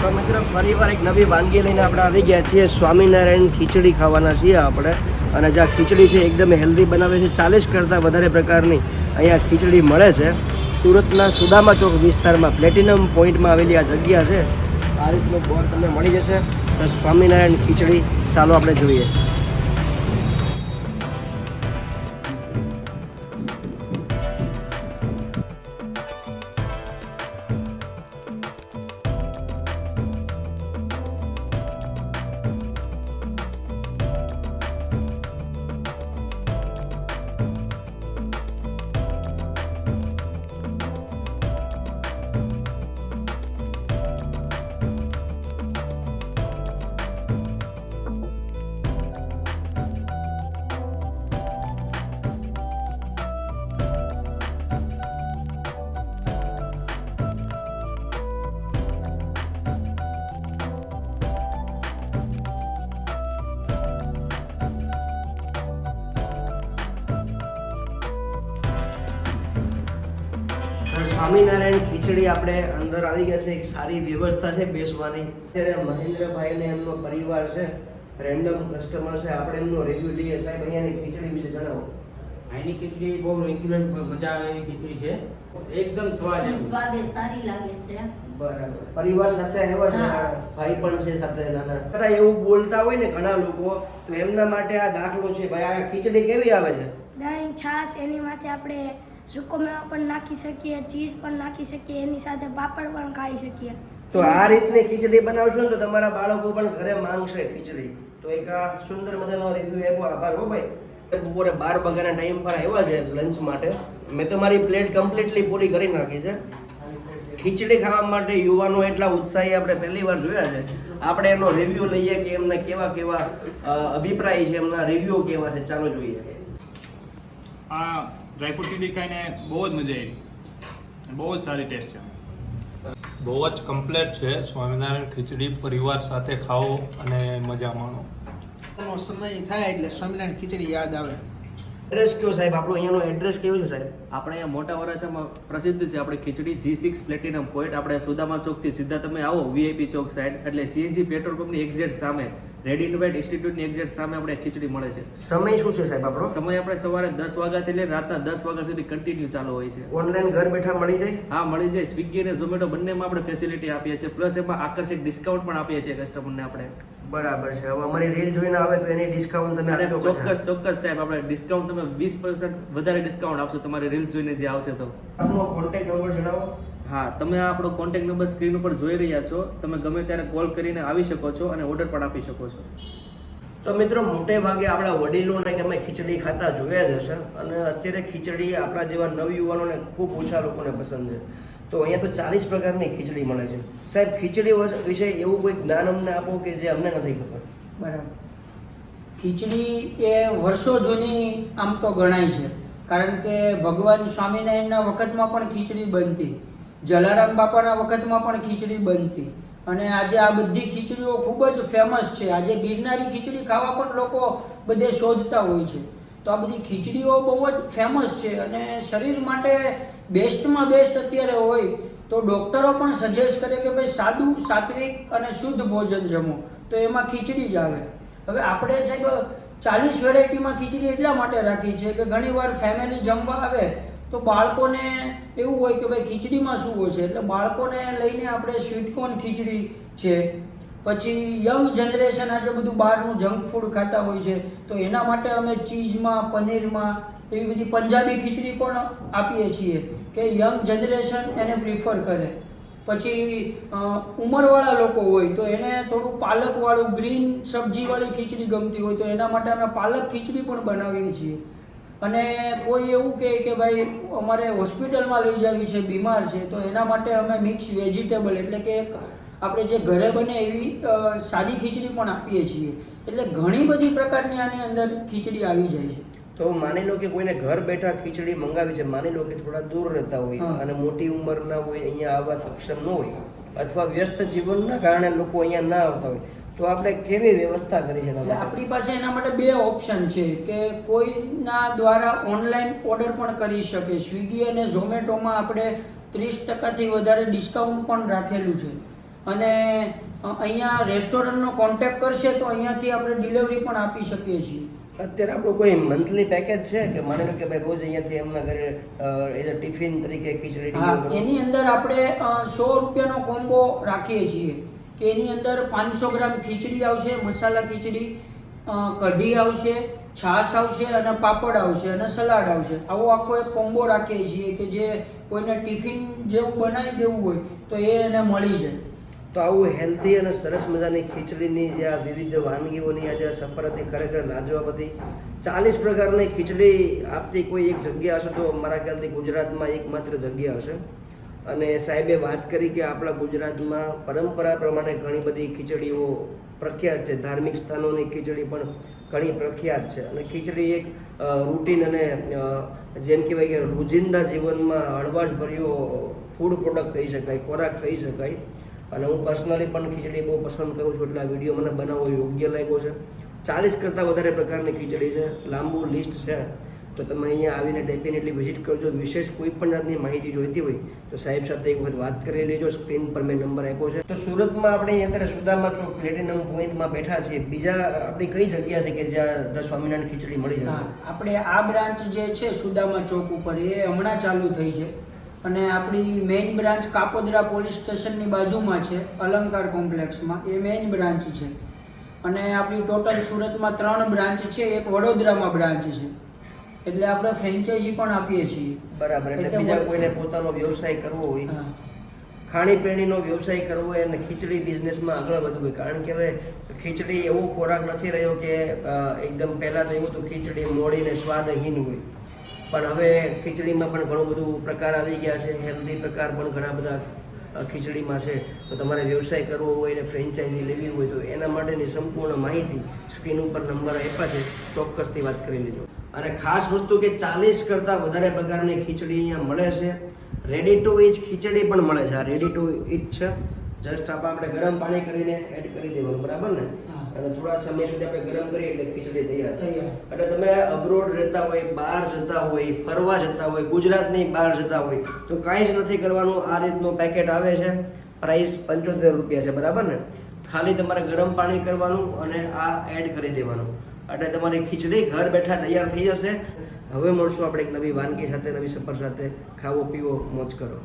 તો મિત્રો ફરીવાર એક નવી વાનગી લઈને આપણે આવી ગયા છીએ. સ્વામિનારાયણ ખીચડી ખાવાના છીએ આપણે. અને જે ખીચડી છે એકદમ હેલ્ધી બનાવે છે. ચાલીસ કરતાં વધારે પ્રકારની અહીંયા ખીચડી મળે છે. સુરતના સુદામા ચોક વિસ્તારમાં પ્લેટિનમ પોઈન્ટમાં આવેલી આ જગ્યા છે. આ રીતનું બોર્ડ તમને મળી જશે. તો સ્વામિનારાયણ ખીચડી ચાલો આપણે જોઈએ. સ્વામિનારાયણ ખીચડી આપણે અંદર આવી ગયા છે એક સારી વ્યવસ્થા છે બેસવાની. અત્યારે મહેન્દ્રભાઈ ને એમનો પરિવાર છે રેન્ડમ કસ્ટમર છે આપણે એમનો રિવ્યુ લઈએ. સાહેબ અહીંયાની ખીચડી વિશે જણાવો. અહીંની ખીચડી બહુ રેગ્યુલર મજા આવે એવી ખીચડી છે. એકદમ સ્વાદ સ્વાદે સારી લાગે છે. બરાબર. પરિવાર સાથે આવ્યા છે ભાઈ પણ છે સાથે નાના. કદાચ એવું બોલતા હોય ને ઘણા લોકો તો એમના માટે આ દાખલો છે. ભાઈ આ ખીચડી કેવી આવે છે? દહીં છાશ એની માથે આપણે સૂકો મેવા પણ નાખી શકીએ ચીઝ પણ નાખી શકીએ એની સાથે પાપડ પણ ખાઈ શકીએ. તો આ રીતની ખીચડી બનાવશો ને તો તમારા બાળકો પણ ઘરે માંગશે ખીચડી. તો એક આ સુંદર મજાનો રિવ્યુ આપ્યો. આભાર હો ભાઈ. બપોરે બાર વાગ્યાના ટાઈમ પર આવ્યા છે લંચ માટે. મેં તો મારી પ્લેટ કમ્પ્લીટલી પૂરી કરી નાખી છે. ખીચડી ખાવા માટે યુવાનો એટલા ઉત્સાહી આપણે પહેલી વાર જોયા છે. આપણે એનો રિવ્યુ લઈએ કે એમને કેવા કેવા અભિપ્રાય છે એમના રિવ્યુ કેવા છે ચાલો જોઈએ. આ ડ્રાયફ્રૂટ ખીચડી ખાઈને બહુ જ મજા આવી. બહુ જ સારી ટેસ્ટ છે. બહુ જ કમ્પ્લેટ છે. સ્વામિનારાયણ ખીચડી પરિવાર સાથે ખાઓ અને મજા માણો. નો સમય થાય એટલે સ્વામિનારાયણ ખીચડી યાદ આવે. એડ્રેસ કયો સાહેબ? આપણો અહીંયાનો એડ્રેસ કેવું છે સાહેબ? આપણે અહીંયા મોટા વરાછામાં પ્રસિદ્ધ છે આપણે khichdi G six platinum point આપણે સુદામા ચોકથી સીધા તમે આવો વીઆઈપી ચોક સાઈડ. એટલે સીએનજી પેટ્રોલ પંપની એક્ઝેક્ટ સામે. રેડી ઇન્વેટ ઇન્સ્ટિટ્યૂટની એક્ઝેક્ટ સામે આપણે ખીચડી મળે છે. સમય શું છે સાહેબ આપણો? સમય આપણે સવારે દસ વાગ્યાથી લઈને રાતના દસ વાગ્યા સુધી કન્ટિન્યુ ચાલુ હોય છે. ઓનલાઈન ઘર બેઠા મળી જાય? હા મળી જાય. સ્વિગી અને ઝોમેટો બંનેમાં આપણે ફેસિલિટી આપીએ છીએ. પ્લસ એમાં આકર્ષક ડિસ્કાઉન્ટ પણ આપીએ છીએ કસ્ટમરને આપણે. બરાબર છે. હવે અમારી રીલ જોઈને આવે તો એની ડિસ્કાઉન્ટ તમે અને ચોક્કસ ચોક્કસ સાહેબ. આપણે ડિસ્કાઉન્ટ તમે વીસ વધારે ડિસ્કાઉન્ટ આપશો. તમારી રીલ જોઈને જે આવશે તો. આપનો કોન્ટેક્ટ નંબર જણાવો. હા તમે આપણો કોન્ટેક નંબર સ્ક્રીન ઉપર જોઈ રહ્યા છો. તમે ગમે ત્યારે કોલ કરીને આવી શકો છો અને ઓર્ડર પણ આપી શકો છો. તો મિત્રો મોટે ભાગે આપણા વડીલોને કે અમે ખીચડી ખાતા જોયા જ હશે. અને અત્યારે ખીચડી આપણા જેવા નવયુવાનોને ખૂબ ઓછા લોકોને પસંદ છે. તો અહીંયા તો ચાલીસ પ્રકારની ખીચડી મળે છે. સાહેબ ખીચડી વિશે એવું કોઈ જ્ઞાન અમને આપો કે જે અમને નથી ખબર? બરાબર. ખીચડી એ વર્ષો જૂની આમ તો ગણાય છે. કારણ કે ભગવાન સ્વામિનારાયણના વખતમાં પણ ખીચડી બનતી. જલારામ બાપાના વખતમાં પણ ખીચડી બનતી. અને આજે આ બધી ખીચડીઓ ખૂબ જ ફેમસ છે. આજે ગિરનારી ખીચડી ખાવા પણ લોકો બધે શોધતા હોય છે. તો આ બધી ખીચડીઓ બહુ જ ફેમસ છે અને શરીર માટે બેસ્ટમાં બેસ્ટ અત્યારે હોય તો ડૉક્ટરો પણ સજેસ્ટ કરે કે ભાઈ સાદું, સાત્વિક અને શુદ્ધ ભોજન જમો. તો એમાં ખીચડી જ આવે. હવે આપણે સાહેબ ચાલીસ વેરાયટીમાં ખીચડી એટલા માટે રાખી છે કે ઘણીવાર ફેમિલી જમવા આવે તો બાળકોને એવું હોય કે ભાઈ ખીચડીમાં શું હોય છે? એટલે બાળકોને લઈને આપણે સ્વીટકોર્ન ખીચડી છે. પછી યંગ જનરેશન આજે બધું બહારનું જંક ફૂડ ખાતા હોય છે, તો એના માટે અમે ચીઝમાં, પનીરમાં એવી બધી પંજાબી ખીચડી પણ આપીએ છીએ કે યંગ જનરેશન એને પ્રિફર કરે. પછી ઉંમરવાળા લોકો હોય તો એને થોડું પાલકવાળું ગ્રીન સબ્જીવાળી ખીચડી ગમતી હોય તો એના માટે અમે પાલક ખીચડી પણ બનાવીએ છીએ. અને કોઈ એવું કહે કે ભાઈ અમારે હોસ્પિટલમાં લઈ જવી છે બીમાર છે તો એના માટે અમે મિક્સ વેજીટેબલ એટલે કે આપણે જે ઘરે બને એવી સાદી ખીચડી પણ આપીએ છીએ. એટલે ઘણી બધી પ્રકારની આની અંદર ખીચડી આવી જાય છે. તો માની લો કે કોઈને ઘર બેઠા ખીચડી મંગાવી છે માની લો કે થોડા દૂર રહેતા હોય અને મોટી ઉંમરના હોય અહીંયા આવવા સક્ષમ ન હોય અથવા વ્યસ્ત જીવનના કારણે લોકો અહીંયા ના આવતા હોય તો આપણે કેવી વ્યવસ્થા કરી માટે? આપણી પાસે એના માટે બે ઓપ્શન છે કે કોઈના દ્વારા ઓનલાઈન ઓર્ડર પણ કરી શકે સ્વિગી અને ઝોમેટોમાં આપણે ત્રીસ ટકાથી વધારે ડિસ્કાઉન્ટ પણ રાખેલું છે અને અહીંયા રેસ્ટોરન્ટનો કોન્ટેક્ટ કરશે તો અહીંયાથી આપણે ડિલિવરી પણ આપી શકીએ છીએ અત્યારે આપણું કોઈ મંથલી પેકેજ છે કે માની લો કે ભાઈ રોજ અહીંયાથી એમના ઘરે એઝ અ ટિફિન તરીકે ખીચડી. એની અંદર આપણે સો રૂપિયાનો કોમ્બો રાખીએ છીએ કે એની અંદર પાંચસો ગ્રામ ખીચડી આવશે, મસાલા ખીચડી કઢી આવશે, છાશ આવશે અને પાપડ આવશે અને સલાડ આવશે. આવો આખો એક કોમ્બો રાખીએ છીએ કે જે કોઈને ટિફિન જેવું બનાવી દેવું હોય તો એ એને મળી જાય. તો આવું હેલ્ધી અને સરસ મજાની ખીચડીની જે આ વિવિધ વાનગીઓની આ જે સફર હતી ખરેખર લાજવાબ હતી. ચાલીસ પ્રકારની ખીચડી આપતી કોઈ એક જગ્યા હશે તો મારા ખ્યાલથી ગુજરાતમાં એકમાત્ર જગ્યા હશે. અને સાહેબે વાત કરી કે આપણા ગુજરાતમાં પરંપરા પ્રમાણે ઘણી બધી ખીચડીઓ પ્રખ્યાત છે. ધાર્મિક સ્થાનોની ખીચડી પણ ઘણી પ્રખ્યાત છે. અને ખીચડી એક રૂટીન અને જેમ કહેવાય કે રોજિંદા જીવનમાં હળવાશભર્યો ફૂડ પ્રોડક્ટ કહી શકાય, ખોરાક કહી શકાય. અને હું પર્સનલી પણ ખીચડી બહુ પસંદ કરું છું એટલે આ વીડિયો મને બનાવવો યોગ્ય લાગ્યો છે. ચાલીસ કરતાં વધારે પ્રકારની ખીચડી છે. લાંબુ લિસ્ટ છે. તો તમે અહીંયા આવીને ડેફિનેટલી વિઝિટ કરજો. વિશેષ કોઈ પણ જાતની માહિતી જોઈતી હોય તો સાહેબ સાથે એક વખત વાત કરી લેજો. સ્ક્રીન પર મેં નંબર આપ્યો છે. તો સુરતમાં આપણે અત્યારે સુદામા ચોક પ્લેટિનમ પોઈન્ટમાં બેઠા છીએ. બીજા આપણી કઈ જગ્યા છે કે જ્યાં ધ સ્વામિનારાયણ ખીચડી મળી જશે? આપણે આ બ્રાન્ચ જે છે સુદામા ચોક ઉપર, એ હમણાં ચાલુ થઈ છે. અને આપણી મેઇન બ્રાન્ચ કાપોદરા પોલીસ સ્ટેશનની બાજુમાં છે, અલંકાર કોમ્પ્લેક્સમાં એ મેઇન બ્રાન્ચ છે. અને આપણી ટોટલ સુરતમાં ત્રણ બ્રાન્ચ છે. એક વડોદરામાં બ્રાન્ચ છે. એટલે આપણે ફ્રેન્ચાઇઝી પણ આપીએ છીએ. બરાબર એટલે બીજા કોઈને પોતાનો વ્યવસાય કરવો હોય ખાણીપીણીનો વ્યવસાય કરવો હોય અને ખીચડી બિઝનેસમાં આગળ વધવું હોય. કારણ કે હવે ખીચડી એવો ખોરાક નથી રહ્યો કે એકદમ પહેલાં તો એવું હતું ખીચડી મોડી ને સ્વાદહીન હોય. પણ હવે ખીચડીમાં પણ ઘણું બધું પ્રકાર આવી ગયા છે હેલ્ધી પ્રકાર પણ ઘણા બધા ખીચડીમાં છે, તો તમારે વ્યવસાય કરવો હોય ને ફ્રેન્ચાઇઝી લેવી હોય, તો એના માટેની સંપૂર્ણ માહિતી સ્ક્રીન ઉપર નંબર આપ્યા છે, ચોક્કસથી વાત કરી લેજો. અને ખાસ વસ્તુ કે ચાલીસ કરતાં વધારે પ્રકારની ખીચડી અહીંયા મળે છે. રેડી ટુ ઇટ ખીચડી પણ મળે છે. આ રેડી ટુ ઇટ છે. જસ્ટ આપણે આપણે ગરમ પાણી કરીને એડ કરી દેવાનું બરાબર ને? અને થોડા સમય સુધી આપણે ગરમ કરીએ એટલે ખીચડી તૈયાર થાય. તૈયાર. એટલે તમે અબ્રોડ રહેતા હોય બહાર જતા હોય ફરવા જતા હોય ગુજરાતની બહાર જતા હોય તો કાંઈ જ નથી કરવાનું. આ રીતનું પેકેટ આવે છે. પ્રાઇસ પંચોતેર રૂપિયા છે બરાબર ને? ખાલી તમારે ગરમ પાણી કરવાનું અને આ એડ કરી દેવાનું. એટલે તમારી ખીચડી ઘર બેઠા તૈયાર થઈ જશે. હવે મળશું આપણે એક નવી વાનગી સાથે નવી સફર સાથે. ખાવો પીવો મોજ કરો.